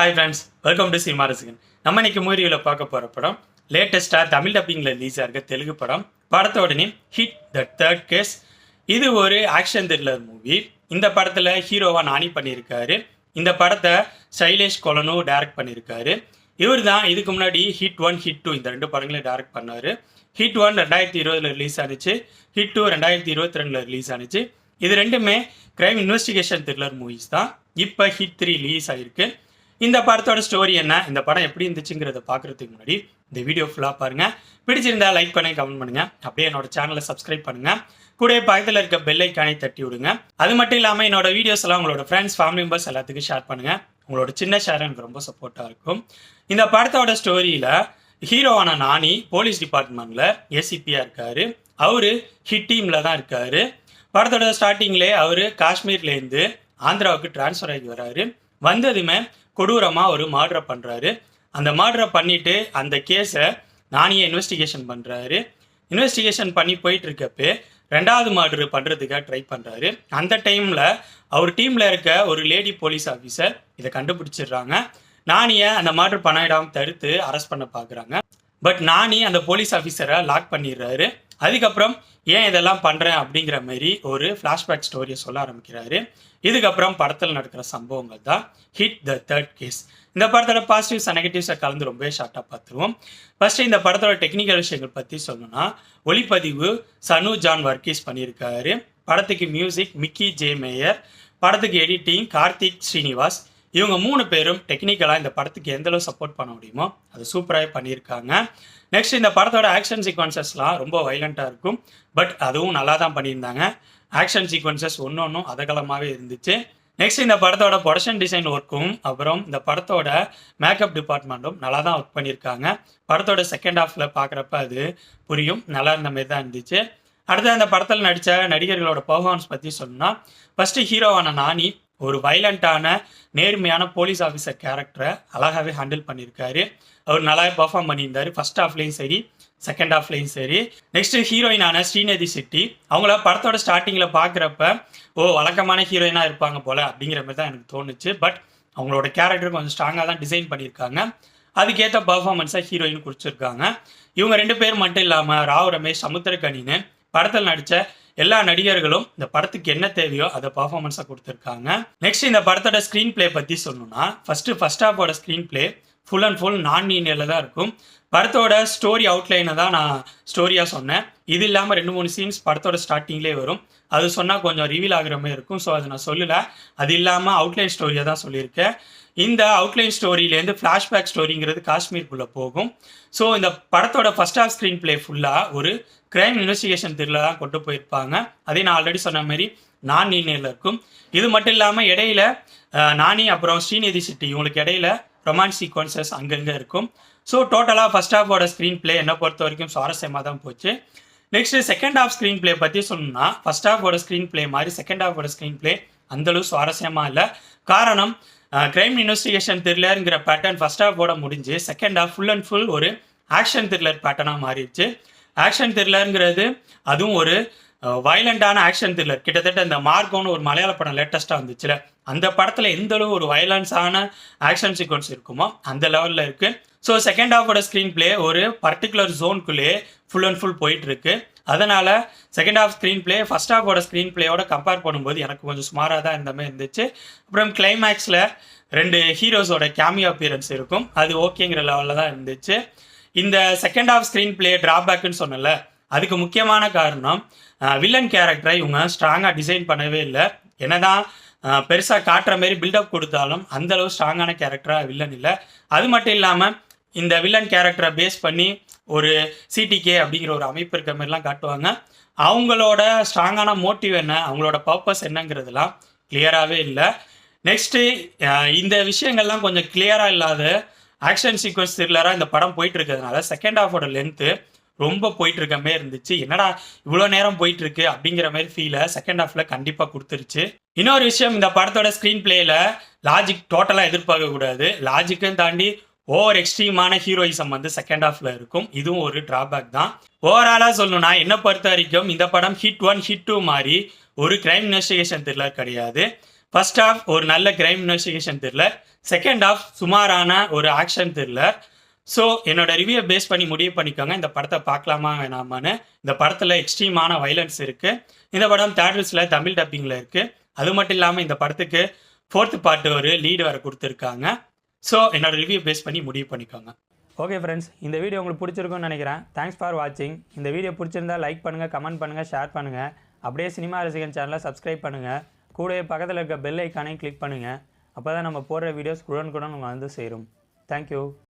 Hi friends welcome to cinema ரசிகன் நம்ம இன்னைக்கு மூவியில் பார்க்க போகிற படம் லேட்டஸ்ட்டாக தமிழ் டப்பிங்கில் ரிலீஸ் இருக்க தெலுங்கு படம். படத்தோட name hit the third case இது ஒரு ஆக்ஷன் த்ரில்லர் மூவி இந்த படத்தில் ஹீரோவாக நானி பண்ணியிருக்காரு. இந்த படத்தை சைலேஷ் கொலனு டைரக்ட் பண்ணியிருக்காரு. இவர் தான் இதுக்கு முன்னாடி ஹிட் ஒன் ஹிட் டூ இந்த ரெண்டு படங்களையும் டைரக்ட் பண்ணார். ஹிட் ஒன் ரெண்டாயிரத்தி இருபதில் ரிலீஸ் ஆனிச்சு. ஹிட் டூ ரெண்டாயிரத்தி இருபத்தி ரெண்டில் ரிலீஸ் ஆனிச்சு. இது ரெண்டுமே கிரைம் இன்வெஸ்டிகேஷன் த்ரில்லர் மூவிஸ் தான். இப்போ ஹிட் த்ரீ ரிலீஸ் ஆகிருக்கு இந்த படத்தோட ஸ்டோரி என்ன? இந்த படம் எப்படி இருந்துச்சுங்கிறத பார்க்குறதுக்கு முன்னாடி இந்த வீடியோ ஃபுல்லாக பாருங்கள் பிடிச்சிருந்தா லைக் பண்ணி கமெண்ட் பண்ணுங்கள் அப்படியே என்னோட சேனலை சப்ஸ்கிரைப் பண்ணுங்கள் கூட பக்கத்தில் இருக்க பெல் ஐக்கானை தட்டி விடுங்க. அது மட்டும் இல்லாமல் என்னோட வீடியோஸ் எல்லாம் உங்களோட ஃப்ரெண்ட்ஸ் ஃபேமிலி மெம்பர்ஸ் எல்லாத்துக்கும் ஷேர் பண்ணுங்க. உங்களோட சின்ன ஷேர் எனக்கு ரொம்ப சப்போர்ட்டாக இருக்கும். இந்த படத்தோட ஸ்டோரியில் ஹீரோவான நானி போலீஸ் டிபார்ட்மெண்ட்டில் ஏசிபியாக இருக்காரு. அவர் ஹிட் டீமில் தான் இருக்கார். படத்தோட ஸ்டார்டிங்லேயே அவர் காஷ்மீர்லேருந்து ஆந்திராவுக்கு ட்ரான்ஸ்ஃபர் ஆகி வராரு. வந்ததுமே கொடூரமாக ஒரு மர்டரை பண்ணுறாரு அந்த மர்டரை பண்ணிவிட்டு அந்த கேஸை நானியே இன்வெஸ்டிகேஷன் பண்ணுறாரு இன்வெஸ்டிகேஷன் பண்ணி போயிட்டுருக்கப்போ ரெண்டாவது மர்டர் பண்ணுறதுக்காக ட்ரை பண்ணுறாரு அந்த டைமில் அவர் டீமில் இருக்க ஒரு லேடி போலீஸ் ஆஃபீஸர் இதை கண்டுபிடிச்சிடுறாங்க. நானியை அந்த மர்டர் பண்ணிடாம தடுத்து அரெஸ்ட் பண்ண பார்க்குறாங்க பட் நானி அந்த போலீஸ் ஆஃபீஸரை லாக் பண்ணிடுறாரு. அதுக்கப்புறம் ஏன் இதெல்லாம் பண்ணுறேன் அப்படிங்கிற மாதிரி ஒரு ஃப்ளாஷ்பேக் ஸ்டோரியை சொல்ல ஆரம்பிக்கிறாரு. இதுக்கப்புறம் படத்தில் நடக்கிற சம்பவங்கள் தான் ஹிட் த தேர்ட் கேஸ் இந்த படத்தோட பாசிட்டிவ்ஸ் நெகட்டிவ்ஸை கலந்து ரொம்பவே ஷார்ட்டாக பார்த்துருவோம். ஃபஸ்ட்டு இந்த படத்தோட டெக்னிக்கல் விஷயங்கள் பற்றி சொல்லணும்னா ஒளிப்பதிவு சனு ஜான் வர்க்கீஸ் பண்ணியிருக்காரு. படத்துக்கு மியூசிக் மிக்கி ஜே மேயர் படத்துக்கு எடிட்டிங் கார்த்திக் ஸ்ரீனிவாஸ். இவங்க மூணு பேரும் டெக்னிக்கலாக இந்த படத்துக்கு எந்த அளவு சப்போர்ட் பண்ண முடியுமோ அது சூப்பராகவே பண்ணியிருக்காங்க. நெக்ஸ்ட் இந்த படத்தோட ஆக்ஷன் சீக்வன்சஸ்லாம் ரொம்ப வைலண்ட்டாக இருக்கும். பட் அதுவும் நல்லா தான் பண்ணியிருந்தாங்க. ஆக்ஷன் சீக்வன்சஸ் ஒன்று ஒன்றும் அதகலமாகவே இருந்துச்சு. நெக்ஸ்ட் இந்த படத்தோட ப்ரொடக்ஷன் டிசைன் ஒர்க்கும் அப்புறம் இந்த படத்தோட மேக்கப் டிபார்ட்மெண்ட்டும் நல்லா தான் ஒர்க் பண்ணியிருக்காங்க. படத்தோட செகண்ட் ஹாஃபில் பார்க்குறப்ப அது புரியும். நல்லா இருந்த மாதிரி தான் இருந்துச்சு. அடுத்து அந்த படத்தில் நடித்த நடிகர்களோட பர்ஃபார்மன்ஸ் பற்றி சொன்னால் ஃபஸ்ட்டு ஹீரோவான நானி ஒரு வைலண்ட்டான நேர்மையான போலீஸ் ஆஃபீஸர் கேரக்டரை அழகாகவே ஹேண்டில் பண்ணியிருக்காரு. அவர் நல்லாவே பர்ஃபார்ம் பண்ணியிருந்தார். ஃபர்ஸ்ட் ஹாஃப்லேயும் சரி செகண்ட் ஹாஃப்லேயும் சரி. நெக்ஸ்ட் ஹீரோயினான ஸ்ரீநிதி சிட்டி அவங்கள படத்தோட ஸ்டார்டிங்கில் பார்க்குறப்ப ஓ வழக்கமான ஹீரோயினாக இருப்பாங்க போல் அப்படிங்கிற மாதிரி தான் எனக்கு தோணுச்சு. பட் அவங்களோட கேரக்டர் கொஞ்சம் ஸ்ட்ராங்காக தான் டிசைன் பண்ணியிருக்காங்க. அதுக்கேற்ற பர்ஃபார்மன்ஸாக ஹீரோயின் குடிச்சிருக்காங்க இவங்க ரெண்டு பேர் மட்டும் இல்லாமல் ராவ் ரமேஷ் சமுத்திரக்கணின்னு படத்தில் நடித்த எல்லா நடிகர்களும் இந்த படத்துக்கு என்ன தேவையோ அதை பர்ஃபார்மன்ஸாக கொடுத்துருக்காங்க. நெக்ஸ்ட் இந்த படத்தோட ஸ்க்ரீன் ப்ளே பற்றி சொல்லணும்னா first first ஹாஃபோட screen play full and full non லீனியரில் தான் இருக்கும். படத்தோட ஸ்டோரி அவுட்லைனை தான் நான் ஸ்டோரியாக சொன்னேன். இது இல்லாமல் ரெண்டு மூணு சீன்ஸ் படத்தோட ஸ்டார்டிங்லேயே வரும். அது சொன்னால் கொஞ்சம் ரிவீல் ஆகிற மாதிரி இருக்கும். ஸோ அதை நான் சொல்லலை. அது இல்லாமல் அவுட்லைன் ஸ்டோரியை தான் சொல்லியிருக்கேன். இந்த அவுட்லைன் ஸ்டோரியிலேருந்து ஃப்ளாஷ்பேக் ஸ்டோரிங்கிறது காஷ்மீருக்குள்ளே போகும். ஸோ இந்த படத்தோட ஃபர்ஸ்ட் ஆஃப் ஸ்க்ரீன் பிளே ஃபுல்லாக ஒரு கிரைம் இன்வெஸ்டிகேஷன் த்ரில்ல தான் கொண்டு போயிருப்பாங்க. அதே நான் ஆல்ரெடி சொன்ன மாதிரி நான் நீனியில் இருக்கும். இது மட்டும் இல்லாமல் இடையில நானி அப்புறம் ஸ்ரீநிதி சிட்டி இவங்களுக்கு இடையில ரொமான்ஸ் சீக்வன்சஸ் அங்கங்கே இருக்கும். ஸோ டோட்டலாக ஃபர்ஸ்ட் ஹாஃபோட ஸ்க்ரீன் பிளே என்னை பொறுத்த வரைக்கும் சுவாரஸ்யமாக தான் போச்சு. Next second half screen play பற்றி சொல்லணும்னா ஃபர்ஸ்ட் ஹாஃபோட ஸ்க்ரீன் பிளே மாதிரி செகண்ட் ஹாஃபோட ஸ்க்ரீன் ப்ளே அந்தளவு சுவாரஸ்யமாக இல்லை. காரணம் கிரைம் இன்வெஸ்டிகேஷன் த்ரில்லருங்கிற பேட்டர்ன் ஃபர்ஸ்ட் ஹாஃபோட முடிஞ்சு second half full and full ஒரு ஆக்ஷன் த்ரில்லர் பேட்டர்னாக மாறிடுச்சு. ஆக்ஷன் த்ரில்லருங்கிறது அதுவும் ஒரு வயலண்டான ஆக்ஷன் த்ரில்லர் கிட்டத்தட்ட இந்த மார்க்கோன்னு ஒரு மலையாள படம் லேட்டஸ்ட்டாக வந்துச்சுல. அந்த படத்தில் எந்த அளவு ஒரு வயலன்ஸான ஆக்ஷன் சீக்வன்ஸ் இருக்குமோ அந்த லெவலில் இருக்குது ஸோ செகண்ட் ஹாஃபோட ஸ்க்ரீன் ப்ளே ஒரு பர்டிகுலர் ஜோனுக்குள்ளேயே ஃபுல் அண்ட் ஃபுல் போயிட்டுருக்கு. அதனால் second half screen play first ஹாஃபோட screen பிளேயோட கம்பேர் பண்ணும்போது எனக்கு கொஞ்சம் சுமாராக தான் இந்த மாதிரி இருந்துச்சு. அப்புறம் கிளைமேக்ஸில் ரெண்டு ஹீரோஸோட கேமியோ அப்பியரன்ஸ் இருக்கும். அது ஓகேங்கிற லெவலில் தான் இருந்துச்சு. இந்த செகண்ட் ஹாஃப் ஸ்க்ரீன் ப்ளே ட்ராபேக்குன்னு சொன்னல அதுக்கு முக்கியமான காரணம் வில்லன் கேரக்டரை இவங்க ஸ்ட்ராங்காக டிசைன் பண்ணவே இல்லை. என்னதான் பெருசாக காட்டுற மாரி பில்டப் கொடுத்தாலும் அந்தளவு ஸ்ட்ராங்கான கேரக்டராக வில்லன் இல்லை. அது மட்டும் இல்லாமல் இந்த வில்லன் கேரக்டரை பேஸ் பண்ணி ஒரு சிடிகே அப்படிங்கிற ஒரு அமைப்பு இருக்க மாதிரிலாம் காட்டுவாங்க. அவங்களோட ஸ்ட்ராங்கான மோட்டிவ் என்ன அவங்களோட பர்பஸ் என்னங்கிறதுலாம் கிளியராகவே இல்லை. நெக்ஸ்ட்டு இந்த விஷயங்கள்லாம் கொஞ்சம் கிளியராக இல்லாத ஆக்ஷன் சீக்வன்ஸ் த்ரில்லராக இந்த படம் போயிட்டு இருக்கிறதுனால செகண்ட் ஹாஃபோட லென்த்து ரொம்ப போயிட்டு இருக்க மாதிரி இருந்துச்சு. என்னடா இவ்வளோ நேரம் போயிட்டு இருக்கு அப்படிங்கிற மாதிரி ஃபீலை செகண்ட் ஹாஃப்ல கண்டிப்பாக கொடுத்துருச்சு. இன்னொரு விஷயம் இந்த படத்தோட ஸ்க்ரீன் பிளேல லாஜிக் டோட்டலாக எதிர்பார்க்க கூடாது. லாஜிக்கும் தாண்டி ஓவர் எக்ஸ்ட்ரீமான ஹீரோயிசம் வந்து செகண்ட் ஹாஃப்ல இருக்கும். இதுவும் ஒரு டிராபேக் தான். ஓவராலாக சொல்லணும்னா என்னை பொறுத்த வரைக்கும் இந்த படம் ஹிட் ஒன் ஹிட் டூ மாதிரி ஒரு கிரைம் இன்வெஸ்டிகேஷன் த்ரில்லர் கிடையாது. ஃபர்ஸ்ட் ஆஃப் ஒரு நல்ல crime investigation thriller second half சுமாரான ஒரு ஆக்ஷன் த்ரில்லர் ஸோ என்னோட ரிவ்யூ பேஸ் பண்ணி முடிவு பண்ணிக்கோங்க. இந்த படத்தை பார்க்கலாமா வேணாமான்னு. இந்த படத்தில் எக்ஸ்ட்ரீமான வைலன்ஸ் இருக்குது இந்த படம் தேட்டர்ஸில் தமிழ் டப்பிங்கில் இருக்குது அது மட்டும் இல்லாமல் இந்த படத்துக்கு ஃபோர்த்து பார்ட் ஒரு லீடு வர கொடுத்துருக்காங்க. ஸோ என்னோட ரிவ்யூ பேஸ் பண்ணி முடிவு பண்ணிக்கோங்க. ஓகே ஃப்ரெண்ட்ஸ் இந்த வீடியோ உங்களுக்கு பிடிச்சிருக்கும்னு நினைக்கிறேன். தேங்க்ஸ் ஃபார் வாட்சிங் இந்த வீடியோ பிடிச்சிருந்தா லைக் பண்ணுங்கள் கமெண்ட் பண்ணுங்கள் ஷேர் பண்ணுங்கள் அப்படியே சினிமா ரசிகன் சேனலை சப்ஸ்கிரைப் பண்ணுங்கள் கூடவே பக்கத்தில் இருக்க பெல் ஐக்கானையும் கிளிக் பண்ணுங்கள் அப்போ தான் நம்ம போடுற வீடியோஸ் உடனுக்குடன் உங்களுக்கு வந்து சேரும். தேங்க்யூ